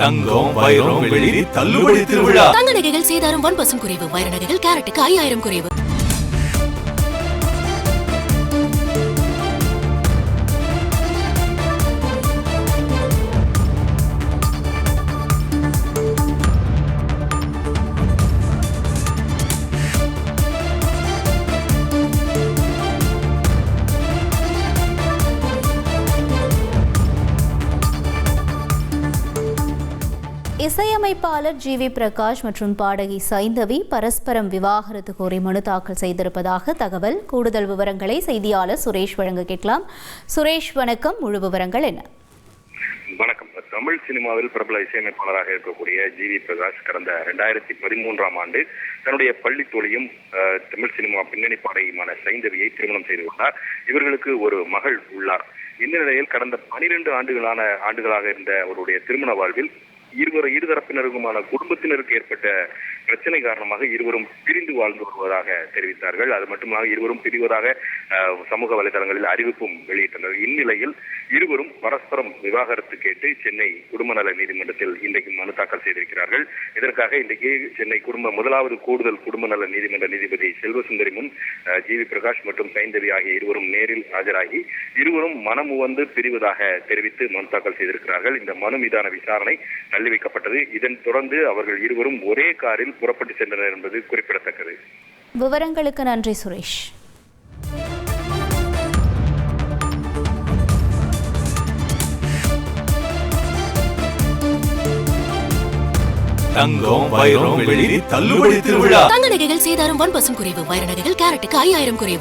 தங்கம் வைரம் வெள்ளி தள்ளுபடி திருவிழா. தங்க நகைகள் சீதாரம் ஒன் பர்சன்ட் குறைவு. வைர நகைகள் கேரட்டுக்கு ஐயாயிரம் குறைவு. இசையமைப்பாளர் ஜி வி பிரகாஷ் மற்றும் பாடகி சைந்தவி பரஸ்பரம் விவாகரத்து கோரி மனு தாக்கல் செய்திருப்பதாக தகவல். கூடுதல் விவரங்களை செய்தியாளர் சுரேஷ் வழங்க கேட்கலாம். சுரேஷ் வணக்கம். முழு விவரங்கள் என்ன? வணக்கம். தமிழ் சினிமாவில் பிரபல இசையமைப்பாளராக இருக்கக்கூடிய ஜி வி பிரகாஷ் கடந்த ரெண்டாயிரத்தி பதிமூன்றாம் ஆண்டு தன்னுடைய பள்ளி தோழியும் தமிழ் சினிமா பின்னணி பாடகியுமான சைந்தவியை திருமணம் செய்து கொண்டார். இவர்களுக்கு ஒரு மகள் உள்ளார். இந்த நிலையில் கடந்த பனிரெண்டு ஆண்டுகளான ஆண்டுகளாக இருந்த அவருடைய திருமண வாழ்வில் இருவர் இருதரப்பினருக்குமான குடும்பத்தினருக்கு ஏற்பட்ட பிரச்சனை காரணமாக இருவரும் பிரிந்து வாழ்ந்து வருவதாக தெரிவித்தார்கள். அது மட்டுமல்லாமல் இருவரும் பிரிவதாக சமூக வலைதளங்களில் அறிவிப்பும் வெளியிட்டனர். இந்நிலையில் இருவரும் பரஸ்பரம் விவாகரத்து கேட்டு சென்னை குடும்ப நல நீதிமன்றத்தில் இன்றைக்கு மனு தாக்கல் செய்திருக்கிறார்கள். இதற்காக இன்றைக்கு சென்னை குடும்ப முதலாவது கூடுதல் குடும்ப நல நீதிமன்ற நீதிபதி செல்வசுந்தரி முன் ஜி. வி. பிரகாஷ் மற்றும் சைந்தவி ஆகிய இருவரும் நேரில் ஆஜராகி இருவரும் மனம் உவந்து பிரிவதாக தெரிவித்து மனு தாக்கல் செய்திருக்கிறார்கள். இந்த மனு மீதான விசாரணை தள்ளி வைக்கப்பட்டது இதன் தொடர்ந்து அவர்கள் இருவரும் ஒரே காரில் புறப்பட்டு சென்றனர் என்பது குறிப்பிடத்தக்கது. விவரங்களுக்கு நன்றி சுரேஷ். தங்கம் வைரம் வெள்ளி தள்ளுபடி திருவிழா. தங்க நகைகள் சேதாரம் ஒன் பர்சன்ட் குறைவு. வைர நகைகள் கேரட்டுக்கு ஐயாயிரம் குறைவு.